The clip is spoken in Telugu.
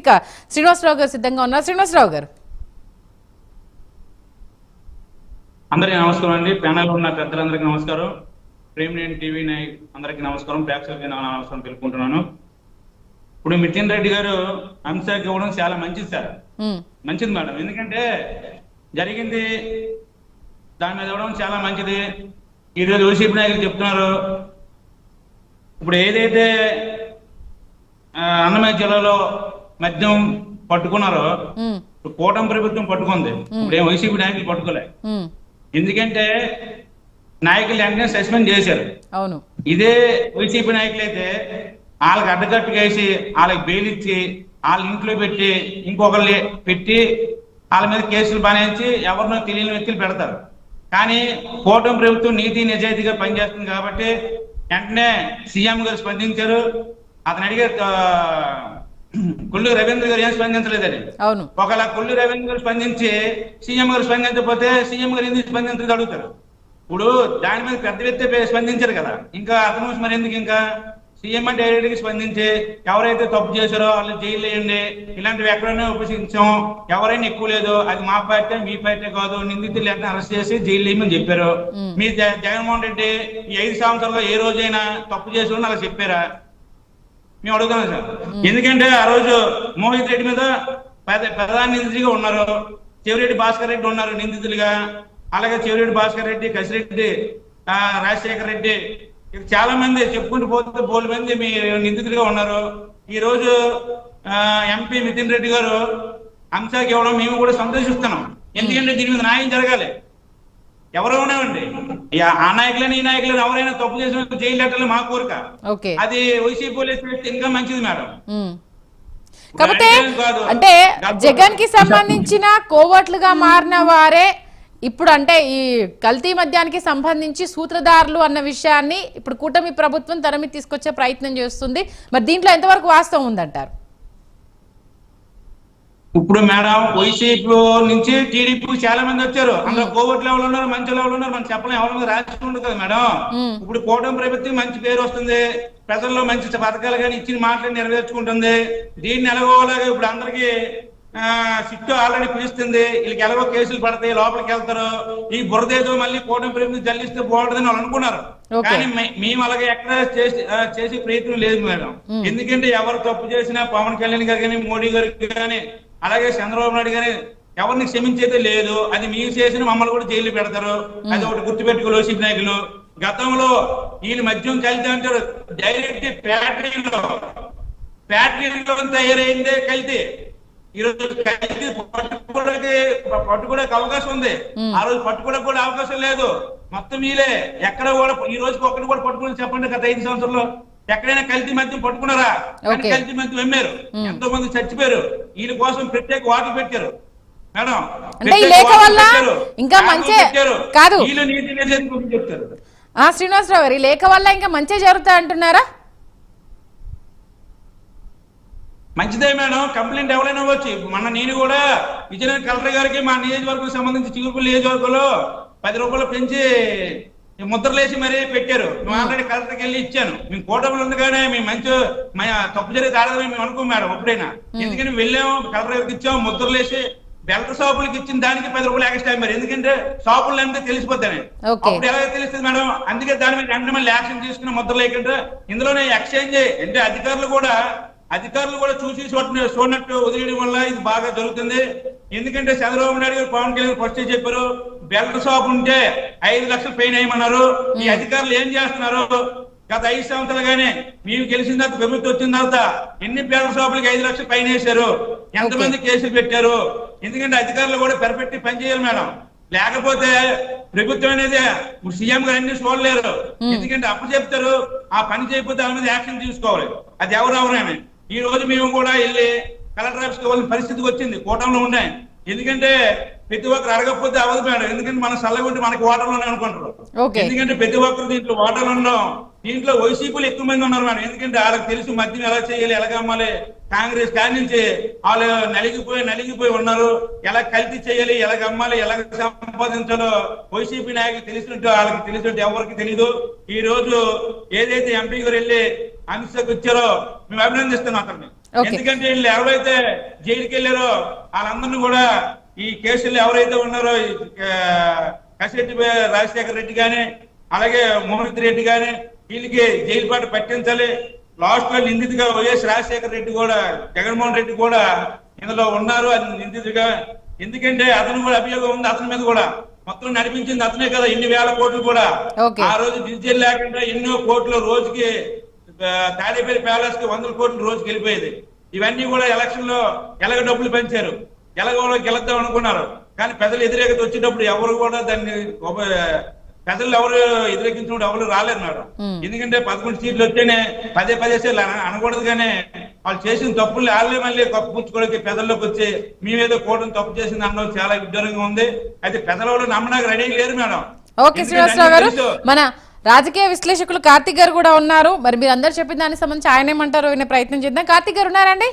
ఇక శ్రీనివాసరావు గారు సిద్ధంగా ఉన్నారు. శ్రీనివాసరావు గారు. అందరికీ నమస్కారం అండి. ప్యానల్ ఉన్న పెద్దలందరికీ నమస్కారం. ప్రేమినేని టీవీ నాయక్ అందరికీ నమస్కారం. ప్రేక్షకులకి నా నమస్కారం తెలుపుకుంటున్నాను. ఇప్పుడు మితిన్ రెడ్డి గారు అంశాకి ఇవ్వడం చాలా మంచిది సార్. మంచిది మేడం. ఎందుకంటే జరిగింది దాని మీద ఇవ్వడం చాలా మంచిది. ఈరోజు వైసీపీ నాయకులు చెప్తున్నారు. ఇప్పుడు ఏదైతే అన్నమయ్య జిల్లాలో మద్యం పట్టుకున్నారో కూటమి ప్రభుత్వం పట్టుకుంది. ఇప్పుడు ఏం వైసీపీ నాయకులు పట్టుకోలే. ఎందుకంటే నాయకులు వెంటనే సస్పెండ్ చేశారు. అవును. ఇదే వైసీపీ నాయకులు అయితే వాళ్ళకి అడ్డకట్టుగా వేసి వాళ్ళకి బెయిల్ ఇచ్చి వాళ్ళ ఇంట్లో పెట్టి ఇంకొకరిని పెట్టి వాళ్ళ మీద కేసులు బనాయించి ఎవరినో తెలియని వ్యక్తులు పెడతారు. కానీ కూటమి ప్రభుత్వం నీతి నిజాయితీగా పనిచేస్తుంది కాబట్టి వెంటనే సీఎం గారు స్పందించారు. అతను అడిగే కొల్లు రవీంద్ర గారు ఏం స్పందించలేదని? అవును. ఒకవేళ కొల్లు రవీంద్ర గారు స్పందించి సీఎం గారు స్పందించకపోతే సీఎం గారు ఎందుకు స్పందించదు అడుగుతారు? ఇప్పుడు దాని మీద పెద్ద వ్యక్తి స్పందించారు కదా. ఇంకా అతను మరి ఎందుకు ఇంకా? సీఎం అంటే డైరెక్ట్గా స్పందించి? ఎవరైతే తప్పు చేశారో వాళ్ళు జైలు వేయండి. ఇలాంటివి ఎక్కడైనా ఉపయోగించాం ఎవరైనా ఎక్కువ లేదు. అది మా పార్టీ మీ పార్టీ కాదు. నిందితులు ఎంత అరెస్ట్ చేసి జైలు వేయమని చెప్పారు. మీ జగన్మోహన్ రెడ్డి ఈ ఐదు సంవత్సరాల్లో ఏ రోజైనా తప్పు చేసి అలా చెప్పారా? మేము అడుగుతాం సార్. ఎందుకంటే ఆ రోజు మోహిత్ రెడ్డి మీద ప్రధాన నిందితుడిగా ఉన్నారు. చెవిరెడ్డి భాస్కర్ రెడ్డి ఉన్నారు నిందితులుగా. అలాగే చెవిరెడ్డి భాస్కర్ రెడ్డి కసిరెడ్డి ఆ, రాజశేఖర్ రెడ్డి. ఇక చాలా మంది చెప్పుకుంటూ పోతే బోలు మంది మీ నిందితులుగా ఉన్నారు. ఈ రోజు ఎంపీ నితిన్ రెడ్డి గారు అంశాకి ఇవ్వడం మేము కూడా సంతోషిస్తున్నాం. ఎందుకంటే దీని మీద న్యాయం జరగాలి. ఎవరు ఉన్నామండి ఆ నాయకులని ఈ నాయకులని ఎవరైనా తప్పు చేసిన జైలు లెటర్లు మా కోరిక. ఓకే. అది వైసీపీ పోలీస్ ఇంకా మంచిది మేడం. కాకపోతే. అంటే జగన్కి సంబంధించిన కోవట్లుగా మారిన వారే ఇప్పుడు అంటే ఈ కల్తీ మద్యానికి సంబంధించి సూత్రధారులు అన్న విషయాన్ని ఇప్పుడు కూటమి ప్రభుత్వం తన మీద తీసుకొచ్చే ప్రయత్నం చేస్తుంది. మరి దీంట్లో ఎంతవరకు వాస్తవం ఉందంటారు? ఇప్పుడు మేడం వైసీపీ నుంచి టీడీపీ చాలా మంది వచ్చారు. అందులో కోవిడ్ లెవెల్ ఉన్నారు మంచి లెవెల్ ఉన్నారు. మనం చెప్పలేం ఎవరి రాజకీయం ఉండదు కదా మేడం. ఇప్పుడు కూటమి ప్రభుత్వం మంచి పేరు వస్తుంది. ప్రజల్లో మంచి పథకాలు కానీ ఇచ్చిన మాటలు నెరవేర్చుకుంటుంది. దీన్ని ఎలాగోలాగా ఇప్పుడు అందరికి ఆ, సిట్టు ఆల్రెడీ పిలుస్తుంది. వీళ్ళకి ఎలాగో కేసులు పడతాయి లోపలికి వెళ్తారు. ఈ బురదేదో మళ్ళీ కూటమి ప్రభుత్వం జల్లిస్తే బాగుంటుందని వాళ్ళు అనుకున్నారు. కానీ మేము అలాగే ఎక్కడ చేసి ప్రయత్నం లేదు మేడం. ఎందుకంటే ఎవరు తప్పు చేసినా పవన్ కళ్యాణ్ గారు కానీ మోడీ గారికి కానీ అలాగే చంద్రబాబు నాయుడు గాని ఎవరిని క్షమించేదే లేదు. అది మీరు చేసిన మమ్మల్ని కూడా జైలు పెడతారు. అది ఒకటి గుర్తుపెట్టుకో లోసి నాయకులు. గతంలో వీళ్ళు మద్యం కలితే అంటారు డైరెక్ట్ ఫ్యాక్టరీలో ఫ్యాక్టరీలో తయారైందే కలితే. ఈ రోజు కల్తీ పట్టుకోవడానికి పట్టుకోవడానికి అవకాశం ఉంది. ఆ రోజు పట్టుకోవడానికి కూడా అవకాశం లేదు. మొత్తం వీలే ఎక్కడ కూడా ఈ రోజుకి ఒక్కటి కూడా పట్టుకుని చెప్పండి గత ఐదు సంవత్సరంలో. ఎక్కడైనా కల్తీ మద్యం పట్టుకున్నారా. కల్తీ మద్యం అమ్మారు. ఎంతో మంది చచ్చిపోయారు. వీళ్ళ కోసం ప్రత్యేక వాటర్ పెట్టారు. మేడం అంటే ఈ ప్రత్యేక లేఖ వాటర్ వల్ల పెట్టారు. ఇంకా మంచి-. కాదు. వీళ్ళు చెప్తారు. ఆ శ్రీనివాసరావు గారు ఈ లేఖ వల్ల ఇంకా మంచి జరుగుతాయి అంటున్నారా? మంచిదే మేడం. కంప్లైంట్ ఎవరైనా ఇవ్వచ్చు. మన నేను కూడా విజయనగరం కలెక్టర్ గారికి మా నియోజకవర్గం సంబంధించి చిగురుపల్లి నియోజకవర్గంలో పది రూపాయలు పెంచి ముద్రలేసి మరీ పెట్టారు. మేము ఆల్రెడీ కలెక్టర్కి వెళ్ళి ఇచ్చాను. మేము కోటబుల్ ఉండగానే మేము మంచి మా తప్పు జరిగితే ఆడదని మేము అనుకోం మేడం ఎప్పుడైనా. ఎందుకంటే వెళ్ళాము కలెక్టర్ గారికి ఇచ్చాము ముద్రలేసి బెల్ట్ షాపులకి ఇచ్చిన దానికి పది రూపాయలు ఎక్స్ట్రా మరి ఎందుకంటే షాపులు అంటే తెలిసిపోతాయి. అప్పుడు ఎలా తెలుస్తుంది మేడం? అందుకే దాని మీద వెంటనే యాక్షన్ తీసుకున్న ముద్ర లేకుంటే ఇందులోనే ఎక్స్చేంజ్ అంటే అధికారులు కూడా అధికారులు కూడా చూసి చూడ- చూడనట్టు వదిలేయడం వల్ల ఇది బాగా జరుగుతుంది. ఎందుకంటే చంద్రబాబు నాయుడు గారు పవన్ కళ్యాణ్ ఫస్ట్ చెప్పారు బెల్ట్ షాప్ ఉంటే ఐదు లక్షలు ఫైన్ వేయమన్నారు. ఈ అధికారులు ఏం చేస్తున్నారు? గత ఐదు సంవత్సరాలుగానే మేము గెలిచిన తర్వాత ప్రభుత్వం వచ్చిన తర్వాత ఎన్ని బెల్ట్ షాపులకి ఐదు లక్షలు ఫైన్ వేశారు? ఎంతమంది కేసులు పెట్టారు? ఎందుకంటే అధికారులు కూడా పెరపెట్టి పనిచేయాలి మేడం. లేకపోతే ప్రభుత్వం అనేది సీఎం గారు అన్ని చూడలేరు. ఎందుకంటే అప్పు చెప్తారు. ఆ పని చేయకపోతే దాని మీద యాక్షన్ తీసుకోవాలి. అది ఎవరు ఎవరైనా ఈ రోజు మేము కూడా వెళ్ళి కలెక్టర్ ఆఫీస్కి వెళ్ళిన పరిస్థితికి వచ్చింది. కూటంలో ఉన్నాయి. ఎందుకంటే ప్రతి ఒక్కరు అడగకపోతే అవ్వదు మేడం. ఎందుకంటే మన సల్లగా ఉంటే మనకి ఓటర్లు అనుకుంటారు. ఎందుకంటే ప్రతి ఒక్కరు దీంట్లో ఓటర్లు ఉండడం దీంట్లో వైసీపీలు ఎక్కువ మంది ఉన్నారు మేడం. ఎందుకంటే వాళ్ళకి తెలుసు మద్యం ఎలా చేయాలి ఎలా అమ్మాలి. కాంగ్రెస్ కాడి నుంచి వాళ్ళు నలిగిపోయి నలిగిపోయి ఉన్నారు. ఎలా కల్తీ చేయాలి ఎలా అమ్మాలి ఎలా సంపాదించాలో వైసీపీ నాయకులు తెలిసినట్టు వాళ్ళకి తెలిసినట్టు ఎవరికి తెలీదు. ఈ రోజు ఏదైతే ఎంపీ గారు వెళ్ళి అమిత్ షాకి వచ్చారో మేము అభినందిస్తున్నాం అతన్ని. ఎందుకంటే వీళ్ళు ఎవరైతే జైలుకి వెళ్ళారో వాళ్ళందరినీ కూడా ఈ కేసులు ఎవరైతే ఉన్నారో కసిరెడ్డి రాజశేఖర రెడ్డి గాని అలాగే మోహిత్ రెడ్డి గాని వీళ్ళకి జైలు పాట పట్టించాలి. లాస్ట్లో నిందితుగా వైఎస్ రాజశేఖర రెడ్డి కూడా జగన్మోహన్ రెడ్డి కూడా ఇందులో ఉన్నారు. అది నిందితుగా ఎందుకంటే అతను కూడా అభియోగం ఉంది అతని మీద కూడా. మొత్తం నడిపించింది అతనే కదా ఇన్ని వేల కోట్లు కూడా. ఆ రోజు డిజిటల్ లేకుండా ఎన్నో కోట్లు రోజుకి తాడేపల్లి ప్యాలెస్కి వందల కోట్లు రోజుకి వెళ్ళిపోయేది. ఇవన్నీ కూడా ఎలక్షన్లో ఎలాగ డబ్బులు పెంచారు. ఎలాగ గెలుద్దాం అనుకున్నారు. కానీ ప్రజలు వ్యతిరేకత వచ్చేటప్పుడు ఎవరు కూడా దాన్ని ప్రజలు ఎవరు వ్యతిరేకించినప్పుడు ఎవరు రాలేరు మేడం. ఎందుకంటే పదకొండు సీట్లు వస్తేనే పదే పదే అన- అనకూడదు కానీ వాళ్ళు చేసిన తప్పులు వాళ్ళే మళ్ళీ కప్పుపుచ్చుకోవడానికి ప్రజల్లోకి వచ్చి మేమేదో కూటమి తప్పు చేసింది అన్నది చాలా విడ్డూరంగా ఉంది. అయితే కూడా నమ్మడానికి రెడీ లేరు మేడం. ఓకే శ్రీనివాసరావు గారు. మన రాజకీయ విశ్లేషకులు కార్తిక్ గారు కూడా ఉన్నారు. మరి మీరు అందరు చెప్పిన దానికి సంబంధించి ఆయన ఏమంటారు వినే ప్రయత్నం చేద్దాం. కార్తిక్ గారు ఉన్నారండి?